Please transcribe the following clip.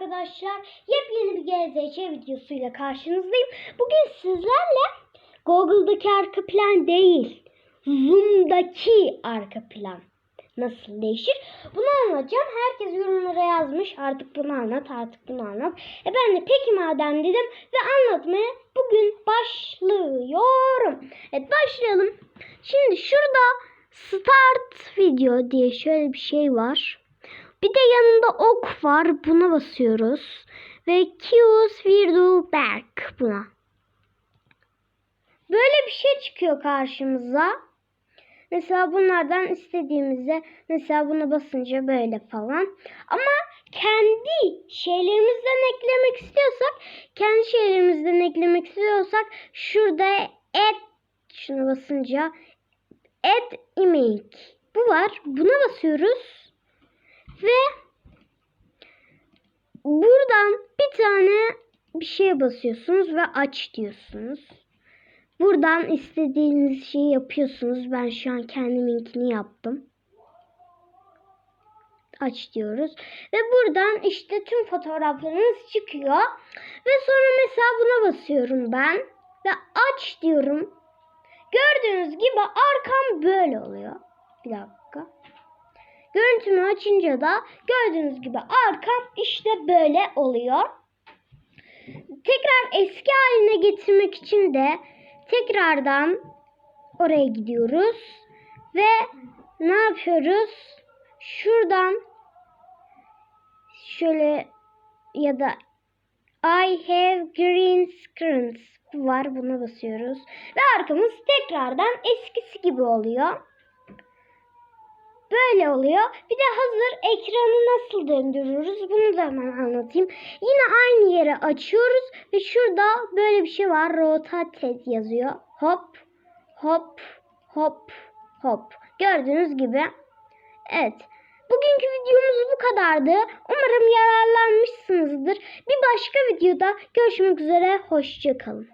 arkadaşlar. Yepyeni bir GZC videosuyla karşınızdayım. Bugün sizlerle Google'daki arka plan değil, Zoom'daki arka plan nasıl değişir? Bunu anlatacağım. Herkes yorumlara yazmış. Artık bunu anlat, artık bunu anlat. E ben de peki madem dedim ve anlatmaya bugün başlıyorum. Evet başlayalım. Şimdi şurada start video diye şöyle bir şey var. Bir de yanında ok var. Buna basıyoruz. Ve Virtual Back buna. Böyle bir şey çıkıyor karşımıza. Mesela bunlardan istediğimizde mesela buna basınca böyle falan. Ama kendi şeylerimizden eklemek istiyorsak, kendi şeylerimizden eklemek istiyorsak şurada add şuna basınca add image bu var. Buna basıyoruz. Ve buradan bir tane bir şeye basıyorsunuz ve aç diyorsunuz. Buradan istediğiniz şeyi yapıyorsunuz. Ben şu an kendiminkini yaptım. Aç diyoruz. Ve buradan işte tüm fotoğraflarınız çıkıyor. Ve sonra mesela buna basıyorum ben. Ve aç diyorum. Gördüğünüz gibi arkam böyle oluyor. Bir dakika. Görüntümü açınca da gördüğünüz gibi arkam işte böyle oluyor. Tekrar eski haline getirmek için de tekrardan oraya gidiyoruz. Ve ne yapıyoruz? Şuradan şöyle ya da I have green screens var. Buna basıyoruz. Ve arkamız tekrardan eskisi gibi oluyor. Böyle oluyor. Bir de hazır ekranı nasıl döndürürüz bunu da hemen anlatayım. Yine aynı yere açıyoruz ve şurada böyle bir şey var. Rotate yazıyor. Hop, hop, hop, hop. Gördüğünüz gibi. Evet. Bugünkü videomuz bu kadardı. Umarım yararlanmışsınızdır. Bir başka videoda görüşmek üzere. Hoşçakalın.